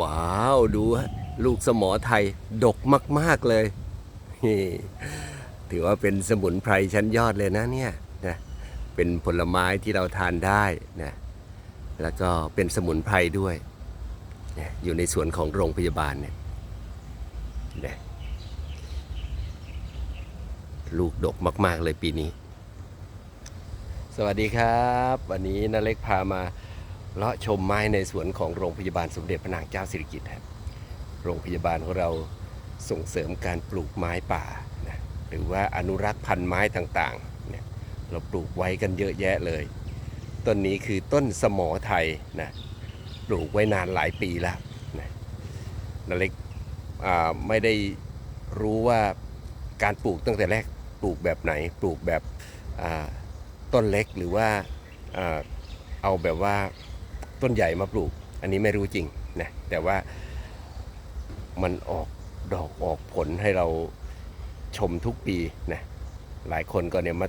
ว้าวดูฮะลูกสมอไทยดกมาก ๆ เลย ถือว่าเป็นสมุนไพรชั้นยอดเลยนะเนี่ยนะเป็นผลไม้ที่เราทานได้นะแล้วก็เป็นสมุนไพรด้วยนะอยู่ในสวนของโรงพยาบาลเนี่ยนะลูกดกมาก ๆ เลยปีนี้ สวัสดีครับ วันนี้นาเล็กพามา เลาะชมไม้ในสวนของโรงพยาบาลสมเด็จพระนางเจ้าสิริกิติ์ครับโรงพยาบาลของเราส่งเสริมการปลูกไม้ป่านะหรือว่าอนุรักษ์พันธุ์ไม้ต่างๆเนี่ยเราปลูกไว้กันเยอะแยะเลย ต้นนี้คือต้นสมอไทยนะปลูกไว้นานหลายปีแล้วนะนาเล็กไม่ได้รู้ว่าการปลูกตั้งแต่แรกปลูกแบบไหนปลูกแบบต้นเล็กหรือว่าเอาแบบว่า ต้นใหญ่มาปลูก อันนี้ไม่รู้จริงนะแต่ว่ามันออกดอกออกผลให้เราชมทุกปีนะหลายคนก็เนี่ยมา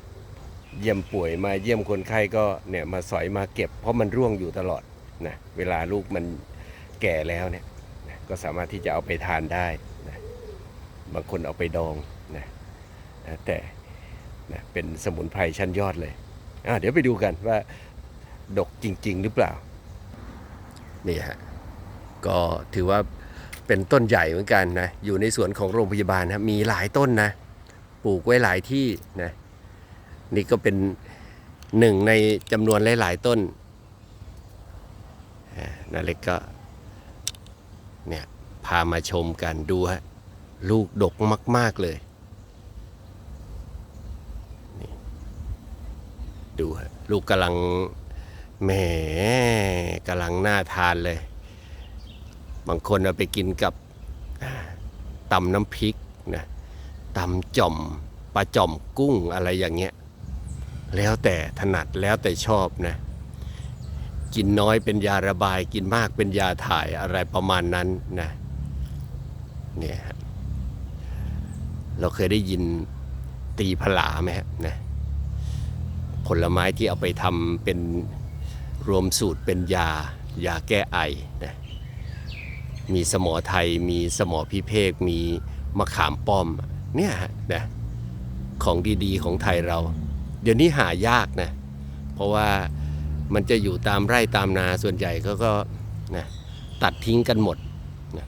เยี่ยมป่วยมาเยี่ยมคนไข้ก็เนี่ยมาสอยมาเก็บ เพราะมันร่วงอยู่ตลอดนะเวลาลูกมันแก่แล้วเนี่ยนะก็สามารถที่จะเอาไปทานได้นะบางคนเอาไปดองนะนะแต่นะเป็นสมุนไพรชั้นยอดเลยอะเดี๋ยวไปดูกันว่าดกจริง ๆ หรือเปล่า นี่ฮะก็ถือว่าเป็นต้นใหญ่เหมือนกันนะอยู่ในสวนของโรงพยาบาลนะมีหลายต้นนะปลูกไว้หลายที่นะนี่ก็เป็นหนึ่งในจำนวนหลาย ๆ ต้นนาเล็กก็เนี่ยพามาชมกันดูฮะลูกดกมาก ๆ เลยดูฮะลูกกำลัง แหมกำลังน่าทานเลย บางคนเอาไปกินกับตำน้ำพริกนะตำจ่อมปลาจ่อมกุ้งอะไรอย่างเงี้ย แล้วแต่ถนัดแล้วแต่ชอบนะ กินน้อยเป็นยาระบาย กินมากเป็นยาถ่ายอะไรประมาณนั้นนะ เนี่ยเราเคยได้ยินตีผลาไหมฮะนะผลไม้ที่เอาไปทำเป็น รวมสูตรเป็นยายาแก้ไอนะมีสมอไทยมีสมอพิเภกมีมะขามป้อมเนี่ยนะของดีๆของไทยเรา เดี๋ยวนี้หายากนะ เพราะว่ามันจะอยู่ตามไร่ตามนาส่วนใหญ่ก็ก็นะตัดทิ้งกันหมดนะ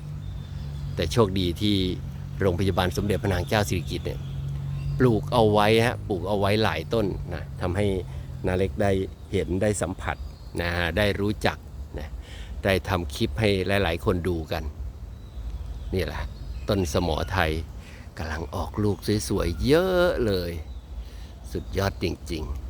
แต่โชคดีที่โรงพยาบาลสมเด็จพระนางเจ้าสิริกิติ์เนี่ยปลูกเอาไว้ฮะปลูกเอาไว้หลายต้นนะทำให้นาเล็กได้เห็นได้สัมผัส นะฮะได้รู้จักนะได้ทำคลิปให้หลาย ๆ คนดูกัน นี่แหละ ต้นสมอไทยกำลังออกลูกสวย ๆ เยอะเลย สุดยอดจริง ๆ